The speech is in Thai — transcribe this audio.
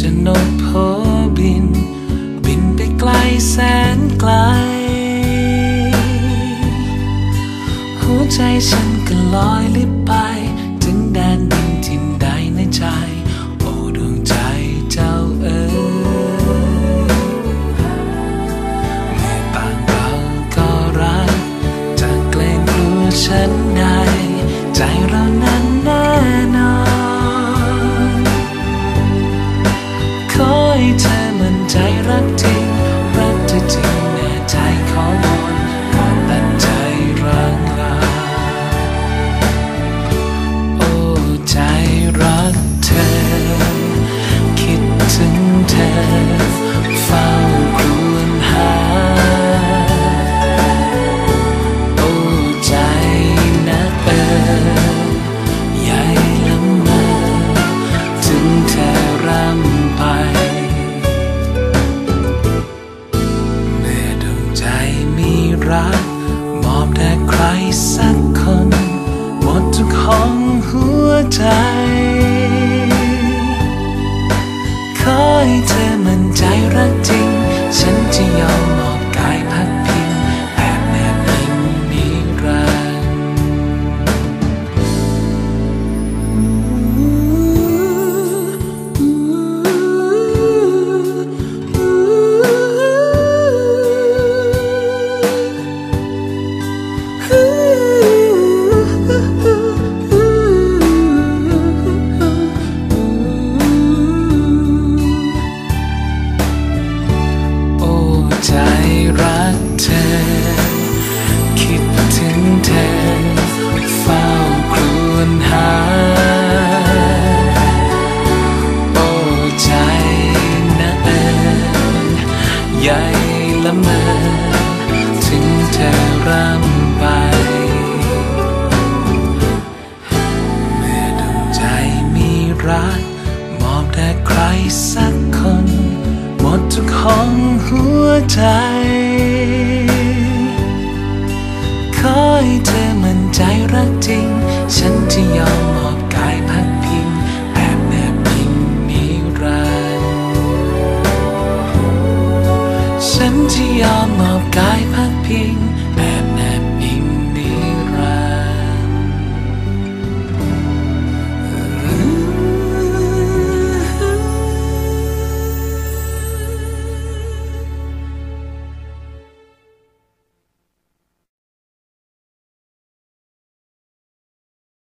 จะนกพอบิน บินไปไกลแสนไกล หัวใจฉัน รัก มอบแด่ใครสักคน หมดทุกห้องหัวใจ ขอให้เธอมันใจรักจริง ฉันจะยอมมอบกายพัก รักเธอ คิดถึงเธอ เฝ้าครวญหา โอ้ใจนะเออใหญ่ละเมอถึงเธอร่ำไป เมื่อดวงใจมีรัก มอบแด่ใครสักคน หมดทุกห้อง หัวใจ ขอให้เธอมั่นใจรักจริง ฉันที่ยอมมอบกายพักพิงแอบแนบพิงนิรันฉันที่ยอมมอบกายพักพิง